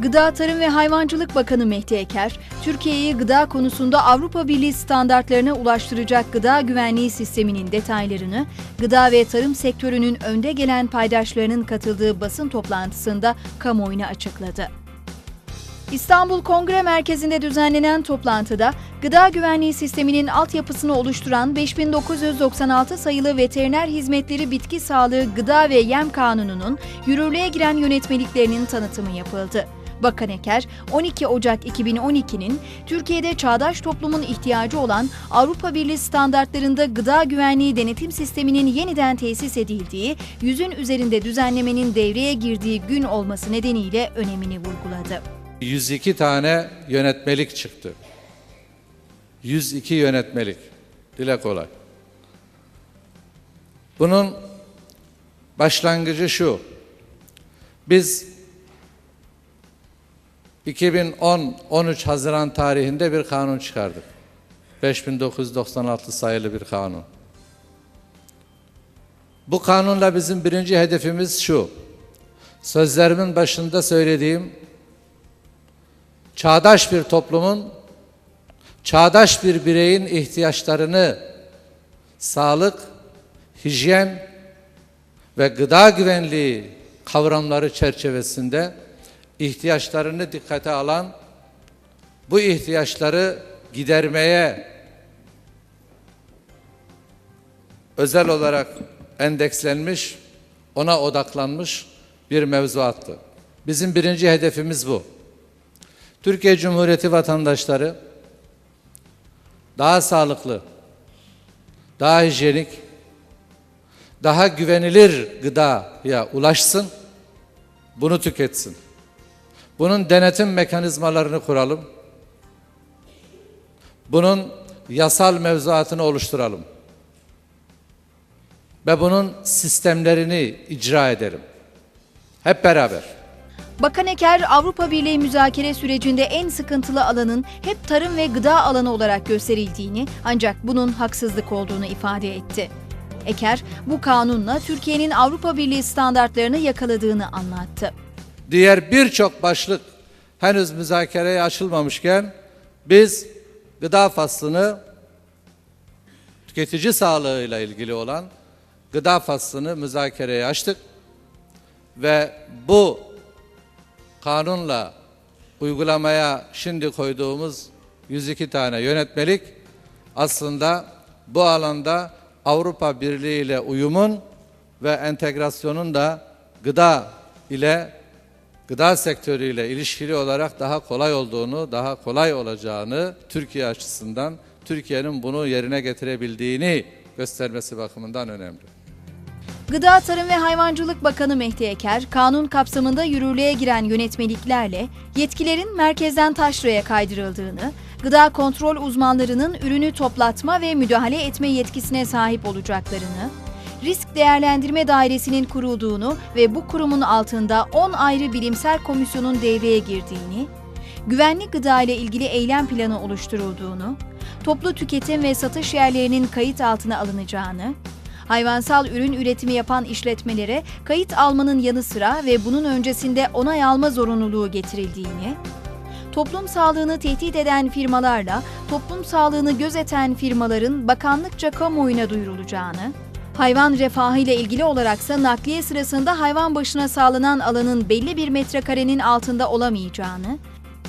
Gıda, Tarım ve Hayvancılık Bakanı Mehdi Eker, Türkiye'yi gıda konusunda Avrupa Birliği standartlarına ulaştıracak gıda güvenliği sisteminin detaylarını, gıda ve tarım sektörünün önde gelen paydaşlarının katıldığı basın toplantısında kamuoyuna açıkladı. İstanbul Kongre Merkezi'nde düzenlenen toplantıda gıda güvenliği sisteminin altyapısını oluşturan 5996 sayılı Veteriner Hizmetleri Bitki Sağlığı Gıda ve Yem Kanunu'nun yürürlüğe giren yönetmeliklerinin tanıtımı yapıldı. Bakan Eker, 12 Ocak 2012'nin Türkiye'de çağdaş toplumun ihtiyacı olan Avrupa Birliği standartlarında gıda güvenliği denetim sisteminin yeniden tesis edildiği, yüzün üzerinde düzenlemenin devreye girdiği gün olması nedeniyle önemini vurguladı. 102 tane yönetmelik çıktı. 102 yönetmelik. Dile kolay. Bunun başlangıcı şu. Biz 2010-13 Haziran tarihinde bir kanun çıkardık. 5996 sayılı bir kanun. Bu kanunla bizim birinci hedefimiz şu. Sözlerimin başında söylediğim çağdaş bir toplumun, çağdaş bir bireyin ihtiyaçlarını sağlık, hijyen ve gıda güvenliği kavramları çerçevesinde ihtiyaçlarını dikkate alan, bu ihtiyaçları gidermeye özel olarak endekslenmiş, ona odaklanmış bir mevzuattı. Bizim birinci hedefimiz bu. Türkiye Cumhuriyeti vatandaşları daha sağlıklı, daha hijyenik, daha güvenilir gıdaya ulaşsın, bunu tüketsin. Bunun denetim mekanizmalarını kuralım. Bunun yasal mevzuatını oluşturalım. Ve bunun sistemlerini icra edelim. Hep beraber. Bakan Eker, Avrupa Birliği müzakere sürecinde en sıkıntılı alanın hep tarım ve gıda alanı olarak gösterildiğini ancak bunun haksızlık olduğunu ifade etti. Eker, bu kanunla Türkiye'nin Avrupa Birliği standartlarını yakaladığını anlattı. Diğer birçok başlık henüz müzakereye açılmamışken biz gıda faslını tüketici sağlığıyla ilgili olan gıda faslını müzakereye açtık ve bu kanunla uygulamaya şimdi koyduğumuz 102 tane yönetmelik aslında bu alanda Avrupa Birliği ile uyumun ve entegrasyonun da gıda ile gıda sektörüyle ilişkili olarak daha kolay olduğunu, daha kolay olacağını Türkiye açısından Türkiye'nin bunu yerine getirebildiğini göstermesi bakımından önemli. Gıda, Tarım ve Hayvancılık Bakanı Mehdi Eker, kanun kapsamında yürürlüğe giren yönetmeliklerle yetkilerin merkezden taşraya kaydırıldığını, gıda kontrol uzmanlarının ürünü toplatma ve müdahale etme yetkisine sahip olacaklarını, risk değerlendirme dairesinin kurulduğunu ve bu kurumun altında 10 ayrı bilimsel komisyonun devreye girdiğini, güvenli gıda ile ilgili eylem planı oluşturulduğunu, toplu tüketim ve satış yerlerinin kayıt altına alınacağını, hayvansal ürün üretimi yapan işletmelere kayıt almanın yanı sıra ve bunun öncesinde onay alma zorunluluğu getirildiğini, toplum sağlığını tehdit eden firmalarla toplum sağlığını gözeten firmaların bakanlıkça kamuoyuna duyurulacağını, hayvan refahı ile ilgili olaraksa nakliye sırasında hayvan başına sağlanan alanın belli bir metrekarenin altında olamayacağını,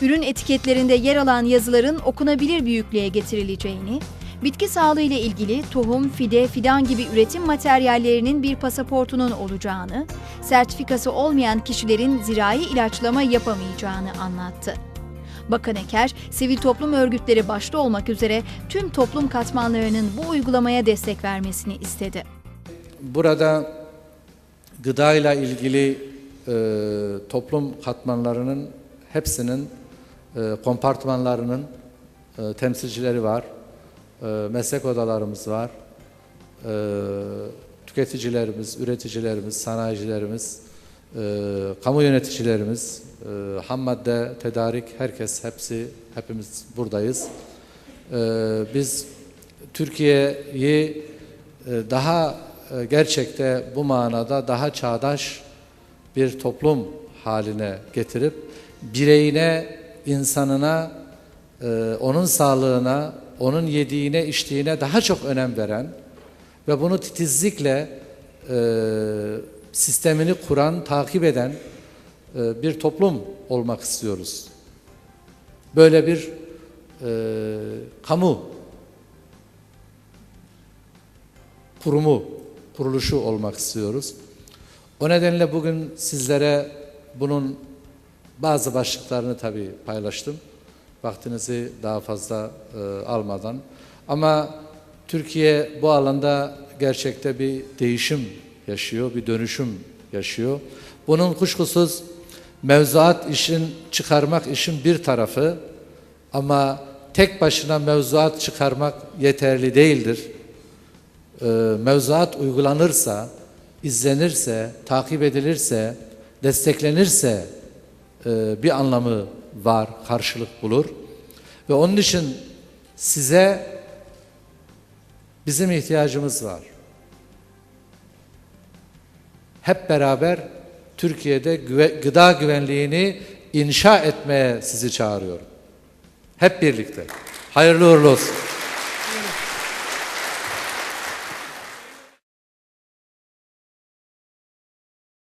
ürün etiketlerinde yer alan yazıların okunabilir büyüklüğe getirileceğini, bitki sağlığı ile ilgili tohum, fide, fidan gibi üretim materyallerinin bir pasaportunun olacağını, sertifikası olmayan kişilerin zirai ilaçlama yapamayacağını anlattı. Bakan Eker, sivil toplum örgütleri başta olmak üzere tüm toplum katmanlarının bu uygulamaya destek vermesini istedi. Burada gıdayla ilgili e, toplum katmanlarının hepsinin e, kompartmanlarının e, temsilcileri var. E, meslek odalarımız var. E, tüketicilerimiz, üreticilerimiz, sanayicilerimiz, e, kamu yöneticilerimiz, e, ham madde, tedarik, herkes, hepsi, hepimiz buradayız. E, biz Türkiye'yi e, daha gerçekte bu manada daha çağdaş bir toplum haline getirip bireyine, insanına, e, onun sağlığına, onun yediğine, içtiğine daha çok önem veren ve bunu titizlikle e, sistemini kuran, takip eden e, bir toplum olmak istiyoruz. Böyle bir e, kamu kurumu, kuruluşu olmak istiyoruz. O nedenle bugün sizlere bunun bazı başlıklarını tabii paylaştım. Vaktinizi daha fazla e, almadan. Ama Türkiye bu alanda gerçekte bir değişim yaşıyor, bir dönüşüm yaşıyor. Bunun kuşkusuz mevzuat işin çıkarmak işin bir tarafı ama tek başına mevzuat çıkarmak yeterli değildir e, mevzuat uygulanırsa, izlenirse, takip edilirse, desteklenirse e, bir anlamı var, karşılık bulur. Ve onun için size bizim ihtiyacımız var. Hep beraber Türkiye'de gıda güvenliğini inşa etmeye sizi çağırıyorum. Hep birlikte. Hayırlı uğurlu olsun.